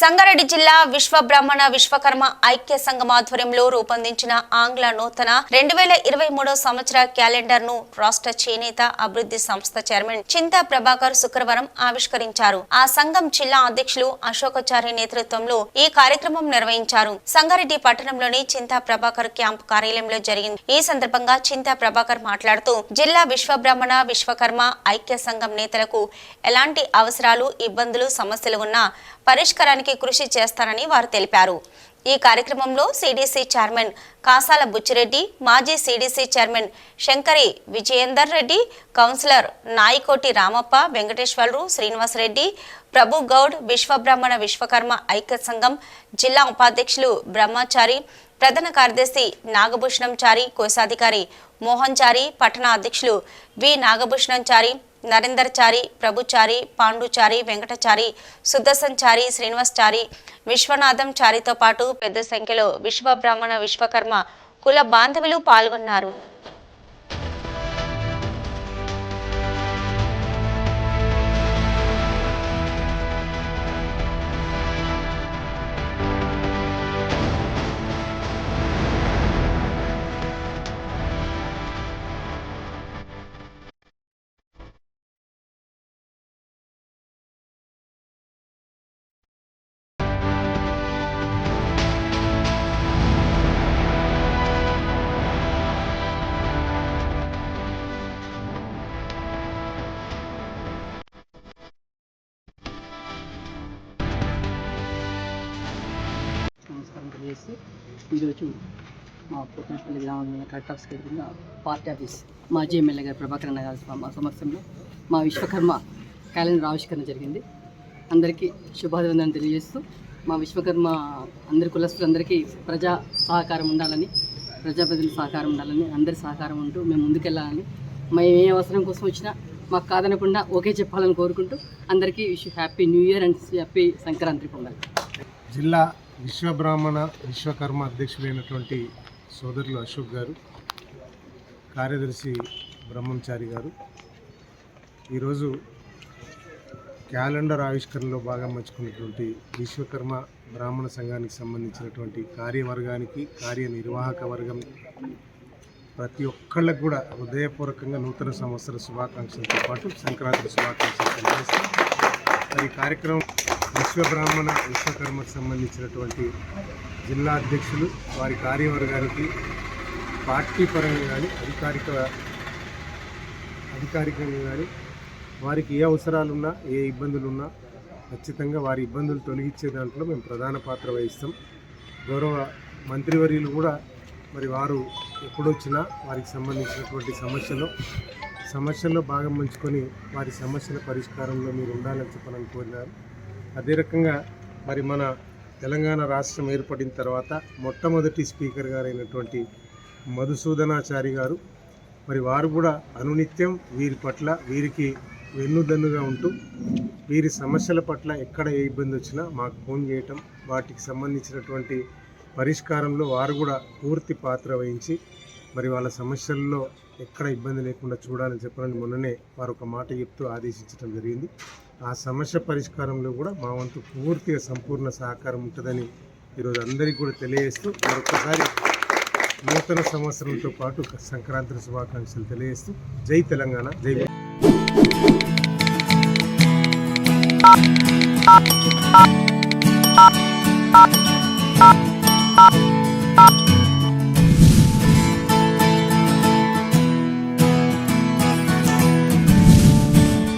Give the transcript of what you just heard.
సంగారెడ్డి జిల్లా విశ్వ బ్రాహ్మణ విశ్వకర్మ ఐక్య సంఘం ఆధ్వర్యంలో రూపొందించిన ఆంగ్ల నూతన రెండు వేల ఇరవై మూడో సంవత్సర క్యాలెండర్ను రాష్ట్ర చేనేత అభివృద్ధి సంస్థ చైర్మన్ చింతా ప్రభాకర్ శుక్రవారం ఆవిష్కరించారు. ఆ సంఘం జిల్లా అధ్యక్షులు అశోకచారి నేతృత్వంలో ఈ కార్యక్రమం నిర్వహించారు. సంగారెడ్డి పట్టణంలోని చింతా ప్రభాకర్ క్యాంప్ కార్యాలయంలో జరిగింది. ఈ సందర్భంగా చింతా ప్రభాకర్ మాట్లాడుతూ జిల్లా విశ్వ బ్రాహ్మణ విశ్వకర్మ ఐక్య సంఘం నేతలకు ఎలాంటి అవసరాలు ఇబ్బందులు సమస్యలు ఉన్నా పరిష్కారానికి కృషి చేస్తారని వారు తెలిపారు. ఈ కార్యక్రమంలో సిడిసి చైర్మన్ కాసాల బుచ్చిరెడ్డి మాజీ CDC chairman Shankari Vijayender Reddy councillor Nayikoti Ramappa Venkateswara Rao Srinivasa Reddy Prabhu Goud Vishwabrahmana Vishwakarma ఐక్య సంఘం జిల్లా ఉపాధ్యక్షులు బ్రహ్మచారి ప్రధాన కార్యదర్శి నాగభూషణం చారి కోశాధికారి మోహన్ చారి పట్టణ అధ్యక్షులు వి నాగభూషణంచారి నరేందర్చారి చారి ప్రభుచారి పాండుచారి వెంకటచారి సుదర్శన్ చారి శ్రీనివాస్ చారి విశ్వనాథం చారితో పాటు పెద్ద సంఖ్యలో విశ్వ బ్రాహ్మణ విశ్వకర్మ కుల బాంధవులు పాల్గొన్నారు. నమస్కారం ఈరోజు మా పుట్టినపల్లి గ్రామంలో కలెక్టర్ ఆఫీస్కి ఎదురుగా పార్టీ ఆఫీస్ మాజీ ఎమ్మెల్యే గారు ప్రభాకర్ అన్న గారి మా సమక్షంలో మా విశ్వకర్మ క్యాలెండర్ ఆవిష్కరణ జరిగింది. అందరికీ శుభాభివందనం తెలియజేస్తూ మా విశ్వకర్మ అందరి కులస్తులందరికీ ప్రజా సహకారం ఉండాలని ప్రజాప్రతినిధుల సహకారం ఉండాలని అందరి సహకారం ఉంటూ మేము ముందుకెళ్ళాలని మేము ఏ అవసరం కోసం వచ్చినా మాకు కాదనకుండా ఓకే చెప్పాలని కోరుకుంటూ అందరికీ wish happy new year and happy Sankranti పొందాలి. జిల్లా విశ్వబ్రాహ్మణ విశ్వకర్మ అధ్యక్షులైనటువంటి సోదరులు అశోక్ గారు కార్యదర్శి బ్రహ్మంచారి గారు. ఈరోజు క్యాలెండర్ ఆవిష్కరణలో బాగా మర్చుకున్నటువంటి విశ్వకర్మ బ్రాహ్మణ సంఘానికి సంబంధించినటువంటి కార్యవర్గానికి కార్యనిర్వాహక వర్గం ప్రతి ఒక్కళ్ళకు కూడా హృదయపూర్వకంగా నూతన సంవత్సర శుభాకాంక్షలతో పాటు సంక్రాంతి శుభాకాంక్షలు తెలియజేస్తాం. మరి ఈ కార్యక్రమం విశ్వబ్రాహ్మణ విశ్వకర్మకు సంబంధించినటువంటి జిల్లా అధ్యక్షులు వారి కార్యవర్గానికి పార్టీ పరంగా కానీ అధికారిక అధికారికంగా కానీ వారికి ఏ అవసరాలున్నా ఏ ఇబ్బందులున్నా ఖచ్చితంగా వారి ఇబ్బందులు తొలగించే దాంట్లో మేము ప్రధాన పాత్ర వహిస్తాం. గౌరవ మంత్రివర్యులు కూడా మరి వారు ఎప్పుడొచ్చినా వారికి సంబంధించినటువంటి సమస్యలు సమస్యల్లో భాగం పంచుకొని వారి సమస్యల పరిష్కారంలో మీరు ఉండాలని చెప్పాలని కోరినారు అదే రకంగా మరి మన తెలంగాణ రాష్ట్రం ఏర్పడిన తర్వాత మొట్టమొదటి స్పీకర్ గారైనటువంటి మధుసూదనాచారి గారు మరి వారు కూడా అనునిత్యం వీరి పట్ల వీరికి వెన్నుదన్నుగా ఉంటూ వీరి సమస్యల పట్ల ఎక్కడ ఏ ఇబ్బంది వచ్చినా మాకు ఫోన్ చేయటం వాటికి సంబంధించినటువంటి పరిష్కారంలో వారు కూడా పూర్తి పాత్ర వహించి మరి వాళ్ళ సమస్యల్లో ఎక్కడ ఇబ్బంది లేకుండా చూడాలని చెప్పాలని మొన్ననే వారు ఒక మాట చెప్తూ ఆదేశించడం జరిగింది. ఆ సమస్య పరిష్కారంలో కూడా మా వంతు పూర్తిగా సంపూర్ణ సహకారం ఉంటుందని ఈరోజు అందరికీ కూడా తెలియజేస్తూ మరొకసారి నూతన సంవత్సరంతో పాటు సంక్రాంతి శుభాకాంక్షలు తెలియజేస్తూ జై తెలంగాణ జై Thank